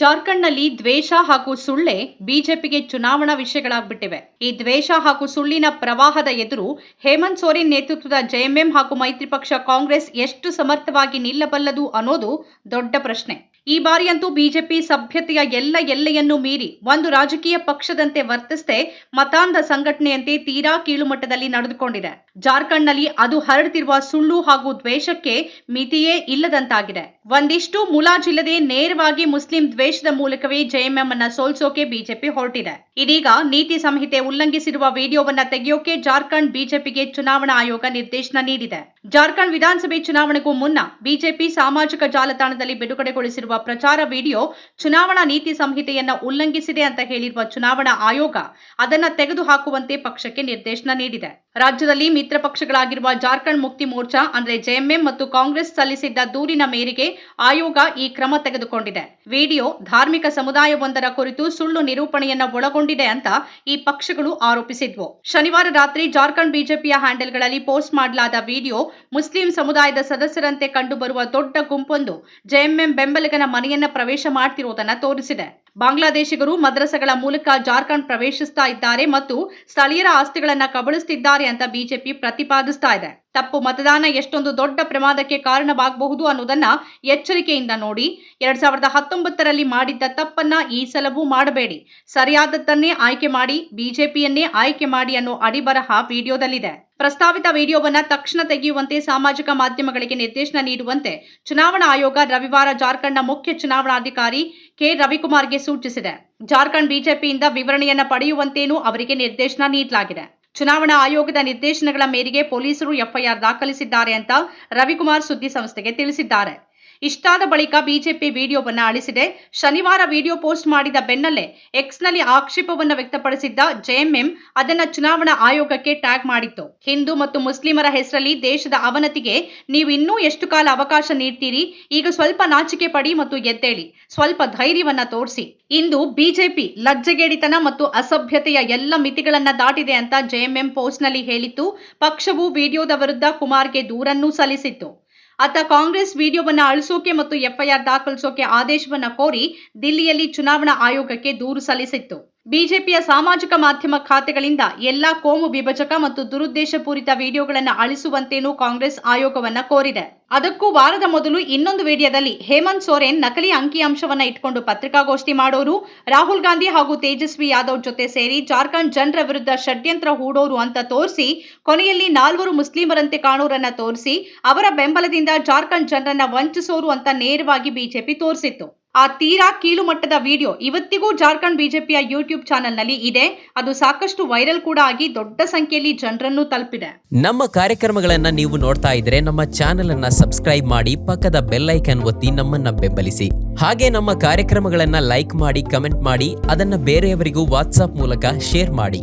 ಜಾರ್ಖಂಡ್ನಲ್ಲಿ ದ್ವೇಷ ಹಾಗೂ ಸುಳ್ಳೆ ಬಿಜೆಪಿಗೆ ಚುನಾವಣಾ ವಿಷಯಗಳಾಗ್ಬಿಟ್ಟಿವೆ. ಈ ದ್ವೇಷ ಹಾಗೂ ಸುಳ್ಳಿನ ಪ್ರವಾಹದ ಎದುರು ಹೇಮಂತ್ ಸೋರೆನ್ ನೇತೃತ್ವದ ಜೆಎಂಎಂ ಹಾಗೂ ಮೈತ್ರಿ ಪಕ್ಷ ಕಾಂಗ್ರೆಸ್ ಎಷ್ಟು ಸಮರ್ಥವಾಗಿ ನಿಲ್ಲಬಲ್ಲದು ಅನ್ನೋದು ದೊಡ್ಡ ಪ್ರಶ್ನೆ. ಈ ಬಾರಿಯಂತೂ ಬಿಜೆಪಿ ಸಭ್ಯತೆಯ ಎಲ್ಲ ಎಲ್ಲೆಯನ್ನು ಮೀರಿ ಒಂದು ರಾಜಕೀಯ ಪಕ್ಷದಂತೆ ವರ್ತಿಸದೆ ಮತಾಂಧ ಸಂಘಟನೆಯಂತೆ ತೀರಾ ಕೀಳುಮಟ್ಟದಲ್ಲಿ ನಡೆದುಕೊಂಡಿದೆ. ಜಾರ್ಖಂಡ್ನಲ್ಲಿ ಅದು ಹರಡುತ್ತಿರುವ ಸುಳ್ಳು ಹಾಗೂ ದ್ವೇಷಕ್ಕೆ ಮಿತಿಯೇ ಇಲ್ಲದಂತಾಗಿದೆ. ಒಂದಿಷ್ಟು ಮುಲಾಜಿಲ್ಲದೆ ನೇರವಾಗಿ ಮುಸ್ಲಿಂ ದ್ವೇಷದ ಮೂಲಕವೇ ಜೆಎಂಎಂ ಅನ್ನ ಸೋಲ್ಸೋಕೆ ಬಿಜೆಪಿ ಹೊರಟಿದೆ. ಇದೀಗ ನೀತಿ ಸಂಹಿತೆ ಉಲ್ಲಂಘಿಸಿರುವ ವಿಡಿಯೋವನ್ನ ತೆಗೆಯೋಕೆ ಜಾರ್ಖಂಡ್ ಬಿಜೆಪಿಗೆ ಚುನಾವಣಾ ಆಯೋಗ ನಿರ್ದೇಶನ ನೀಡಿದೆ. ಜಾರ್ಖಂಡ್ ವಿಧಾನಸಭೆ ಚುನಾವಣೆಗೂ ಮುನ್ನ ಬಿಜೆಪಿ ಸಾಮಾಜಿಕ ಜಾಲತಾಣದಲ್ಲಿ ಬಿಡುಗಡೆಗೊಳಿಸಿರುವ ಪ್ರಚಾರ ವಿಡಿಯೋ ಚುನಾವಣಾ ನೀತಿ ಸಂಹಿತೆಯನ್ನ ಉಲ್ಲಂಘಿಸಿದೆ ಅಂತ ಹೇಳಿರುವ ಚುನಾವಣಾ ಆಯೋಗ ಅದನ್ನ ತೆಗೆದುಹಾಕುವಂತೆ ಪಕ್ಷಕ್ಕೆ ನಿರ್ದೇಶನ ನೀಡಿದೆ. ರಾಜ್ಯದಲ್ಲಿ ಮಿತ್ರ ಪಕ್ಷಗಳಾಗಿರುವ ಜಾರ್ಖಂಡ್ ಮುಕ್ತಿ ಮೋರ್ಚಾ, ಅಂದರೆ ಜೆಎಂಎಂ ಮತ್ತು ಕಾಂಗ್ರೆಸ್ ಸಲ್ಲಿಸಿದ್ದ ದೂರಿನ ಮೇರೆಗೆ ಆಯೋಗ ಈ ಕ್ರಮ ತೆಗೆದುಕೊಂಡಿದೆ. ವಿಡಿಯೋ ಧಾರ್ಮಿಕ ಸಮುದಾಯವೊಂದರ ಕುರಿತು ಸುಳ್ಳು ನಿರೂಪಣೆಯನ್ನ ಒಳಗೊಂಡಿದೆ ಅಂತ ಈ ಪಕ್ಷಗಳು ಆರೋಪಿಸಿದ್ವು. ಶನಿವಾರ ರಾತ್ರಿ ಜಾರ್ಖಂಡ್ ಬಿಜೆಪಿಯ ಹ್ಯಾಂಡಲ್ಗಳಲ್ಲಿ ಪೋಸ್ಟ್ ಮಾಡಲಾದ ವಿಡಿಯೋ ಮುಸ್ಲಿಂ ಸಮುದಾಯದ ಸದಸ್ಯರಂತೆ ಕಂಡುಬರುವ ದೊಡ್ಡ ಗುಂಪೊಂದು ಜೆಎಂಎಂ ಬೆಂಬಲಿಗನ ಮನೆಯನ್ನ ಪ್ರವೇಶ ಮಾಡ್ತಿರೋದನ್ನ ತೋರಿಸಿದೆ. ಬಾಂಗ್ಲಾದೇಶಿಗರು ಮದ್ರಸಗಳ ಮೂಲಕ ಜಾರ್ಖಂಡ್ ಪ್ರವೇಶಿಸ್ತಾ ಇದ್ದಾರೆ ಮತ್ತು ಸ್ಥಳೀಯರ ಆಸ್ತಿಗಳನ್ನ ಕಬಳಿಸುತ್ತಿದ್ದಾರೆ ಅಂತ ಬಿಜೆಪಿ ಪ್ರತಿಪಾದಿಸ್ತಾ ಇದೆ. ತಪ್ಪು ಮತದಾನ ಎಷ್ಟೊಂದು ದೊಡ್ಡ ಪ್ರಮಾದಕ್ಕೆ ಕಾರಣವಾಗಬಹುದು ಅನ್ನೋದನ್ನ ಎಚ್ಚರಿಕೆಯಿಂದ ನೋಡಿ, ಎರಡ್ ಸಾವಿರದ ಹತ್ತೊಂಬತ್ತರಲ್ಲಿ ಮಾಡಿದ್ದ ತಪ್ಪನ್ನ ಈ ಸಲವೂ ಮಾಡಬೇಡಿ. ಸರಿಯಾದದ್ದನ್ನೇ ಆಯ್ಕೆ ಮಾಡಿ, ಬಿಜೆಪಿಯನ್ನೇ ಆಯ್ಕೆ ಮಾಡಿ ಅನ್ನೋ ಅಡಿಬರಹ ವಿಡಿಯೋದಲ್ಲಿದೆ. ಪ್ರಸ್ತಾವಿತ ವಿಡಿಯೋವನ್ನು ತಕ್ಷಣ ತೆಗೆಯುವಂತೆ ಸಾಮಾಜಿಕ ಮಾಧ್ಯಮಗಳಿಗೆ ನಿರ್ದೇಶನ ನೀಡುವಂತೆ ಚುನಾವಣಾ ಆಯೋಗ ರವಿವಾರ ಜಾರ್ಖಂಡ್ನ ಮುಖ್ಯ ಚುನಾವಣಾಧಿಕಾರಿ ಕೆ. ರವಿಕುಮಾರ್ಗೆ ಸೂಚಿಸಿದೆ. ಜಾರ್ಖಂಡ್ ಬಿಜೆಪಿಯಿಂದ ವಿವರಣೆಯನ್ನ ಪಡೆಯುವಂತೇನೂ ಅವರಿಗೆ ನಿರ್ದೇಶನ ನೀಡಲಾಗಿದೆ. ಚುನಾವಣಾ ಆಯೋಗದ ನಿರ್ದೇಶನಗಳ ಮೇರೆಗೆ ಪೊಲೀಸರು ಎಫ್ಐಆರ್ ದಾಖಲಿಸಿದ್ದಾರೆ ಅಂತ ರವಿಕುಮಾರ್ ಸುದ್ದಿ ಸಂಸ್ಥೆಗೆ ತಿಳಿಸಿದ್ದಾರೆ. ಇಷ್ಟಾದ ಬಳಿಕ ಬಿಜೆಪಿ ವಿಡಿಯೋವನ್ನು ಅಳಿಸಿದೆ. ಶನಿವಾರ ವಿಡಿಯೋ ಪೋಸ್ಟ್ ಮಾಡಿದ ಬೆನ್ನಲ್ಲೇ ಎಕ್ಸ್ನಲ್ಲಿ ಆಕ್ಷೇಪವನ್ನು ವ್ಯಕ್ತಪಡಿಸಿದ್ದ ಜೆಎಂಎಂ ಅದನ್ನ ಚುನಾವಣಾ ಆಯೋಗಕ್ಕೆ ಟ್ಯಾಗ್ ಮಾಡಿತ್ತು. ಹಿಂದೂ ಮತ್ತು ಮುಸ್ಲಿಮರ ಹೆಸರಲ್ಲಿ ದೇಶದ ಅವನತಿಗೆ ನೀವು ಇನ್ನೂ ಎಷ್ಟು ಕಾಲ ಅವಕಾಶ ನೀಡ್ತೀರಿ? ಈಗ ಸ್ವಲ್ಪ ನಾಚಿಕೆ ಪಡಿ ಮತ್ತು ಎದ್ದೇಳಿ. ಸ್ವಲ್ಪ ಧೈರ್ಯವನ್ನ ತೋರಿಸಿ. ಇಂದು ಬಿಜೆಪಿ ಲಜ್ಜೆಗೇಡಿತನ ಮತ್ತು ಅಸಭ್ಯತೆಯ ಎಲ್ಲ ಮಿತಿಗಳನ್ನ ದಾಟಿದೆ ಅಂತ ಜೆಎಂಎಂ ಪೋಸ್ಟ್ನಲ್ಲಿ ಹೇಳಿತ್ತು. ಪಕ್ಷವು ವಿಡಿಯೋದ ವಿರುದ್ಧ ಕುಮಾರ್ಗೆ ದೂರನ್ನೂ ಸಲ್ಲಿಸಿತ್ತು. ಅತ್ತ ಕಾಂಗ್ರೆಸ್ ವಿಡಿಯೋವನ್ನು ಅಳಿಸೋಕೆ ಮತ್ತು ಎಫ್ಐಆರ್ ದಾಖಲಿಸೋಕೆ ಆದೇಶವನ್ನ ಕೋರಿ ದಿಲ್ಲಿಯಲ್ಲಿ ಚುನಾವಣಾ ಆಯೋಗಕ್ಕೆ ದೂರು ಸಲ್ಲಿಸಿತ್ತು. ಬಿಜೆಪಿಯ ಸಾಮಾಜಿಕ ಮಾಧ್ಯಮ ಖಾತೆಗಳಿಂದ ಎಲ್ಲಾ ಕೋಮು ವಿಭಜಕ ಮತ್ತು ದುರುದ್ದೇಶಪೂರಿತ ವಿಡಿಯೋಗಳನ್ನು ಅಳಿಸುವಂತೇನೂ ಕಾಂಗ್ರೆಸ್ ಆಯೋಗವನ್ನ ಕೋರಿದೆ. ಅದಕ್ಕೂ ವಾರದ ಮೊದಲು ಇನ್ನೊಂದು ವಿಡಿಯೋದಲ್ಲಿ ಹೇಮಂತ್ ಸೋರೆನ್ ನಕಲಿ ಅಂಕಿಅಂಶವನ್ನ ಇಟ್ಕೊಂಡು ಪತ್ರಿಕಾಗೋಷ್ಠಿ ಮಾಡೋರು, ರಾಹುಲ್ ಗಾಂಧಿ ಹಾಗೂ ತೇಜಸ್ವಿ ಯಾದವ್ ಜೊತೆ ಸೇರಿ ಜಾರ್ಖಂಡ್ ಜನರ ವಿರುದ್ಧ ಷಡ್ಯಂತ್ರ ಹೂಡೋರು ಅಂತ ತೋರಿಸಿ, ಕೊನೆಯಲ್ಲಿ ನಾಲ್ವರು ಮುಸ್ಲಿಮರಂತೆ ಕಾಣೋರನ್ನ ತೋರಿಸಿ, ಅವರ ಬೆಂಬಲದಿಂದ ಜಾರ್ಖಂಡ್ ಜನರನ್ನ ವಂಚಿಸೋರು ಅಂತ ನೇರವಾಗಿ ಬಿಜೆಪಿ ತೋರಿಸಿತ್ತು. ಆ ತೀರಾ ಕೀಳು ಮಟ್ಟದ ವಿಡಿಯೋ ಇವತ್ತಿಗೂ ಜಾರ್ಖಂಡ್ ಬಿಜೆಪಿಯ ಯೂಟ್ಯೂಬ್ ಚಾನೆಲ್ನಲ್ಲಿ ಇದೆ. ಅದು ಸಾಕಷ್ಟು ವೈರಲ್ ಕೂಡ ಆಗಿ ದೊಡ್ಡ ಸಂಖ್ಯೆಯಲ್ಲಿ ಜನರನ್ನು ತಲುಪಿದೆ. ನಮ್ಮ ಕಾರ್ಯಕ್ರಮಗಳನ್ನ ನೀವು ನೋಡ್ತಾ ಇದ್ರೆ ನಮ್ಮ ಚಾನೆಲ್ ಅನ್ನ ಸಬ್ಸ್ಕ್ರೈಬ್ ಮಾಡಿ ಪಕ್ಕದ ಬೆಲ್ ಐಕನ್ ಒತ್ತಿ ನಮ್ಮನ್ನ ಬೆಂಬಲಿಸಿ. ಹಾಗೆ ನಮ್ಮ ಕಾರ್ಯಕ್ರಮಗಳನ್ನ ಲೈಕ್ ಮಾಡಿ, ಕಮೆಂಟ್ ಮಾಡಿ, ಅದನ್ನ ಬೇರೆಯವರಿಗೂ ವಾಟ್ಸ್ಆಪ್ ಮೂಲಕ ಶೇರ್ ಮಾಡಿ.